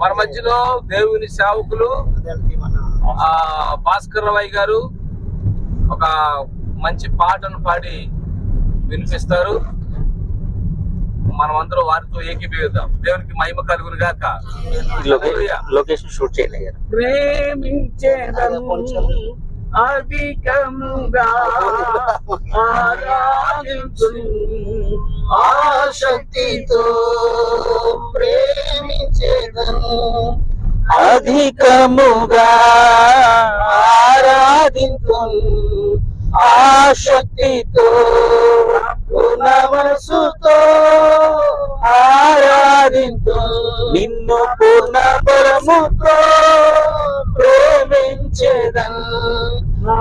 మన మధ్యలో దేవుని సేవకులు మన భాస్కర్ రావయ్య గారు ఒక మంచి పాటను పాడి వినిపిస్తారు. మనమందరం వారితో ఏకీభవిద్దాం. దేవునికి మహిమ కలుగును గాక. హల్లెలూయా. లొకేషన్ షూట్ ప్రేమించేదను అధికముగా ఆరాధించు ఆసక్తితో ప్రేమించేదను. అధికముగా ఆరాధింతు ఆశక్తితో పూర్ణ మనసుతో ఆరాధింతు నిన్ను పూర్ణ బలముతో ప్రేమించేదన్.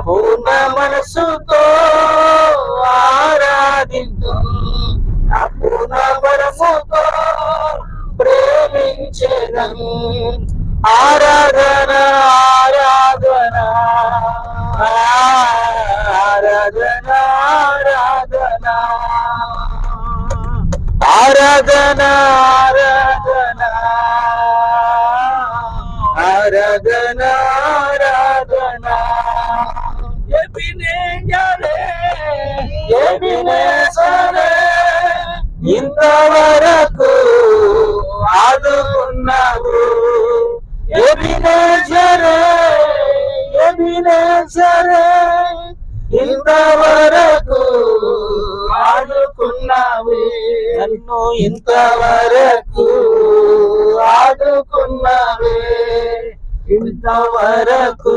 పూర్ణ మనసుతో ఆరాధింతు ஆராதன ஆராதன ஆராதன ஆராதன. ஆராதன ஆராதன ஆராதன ஆராதன. எபினேயரே எபினேஸ் అయినా సరే ఇంతవరకు ఆడుకున్నావి. నన్ను ఇంతవరకు ఆడుకున్నావే. ఇంతవరకు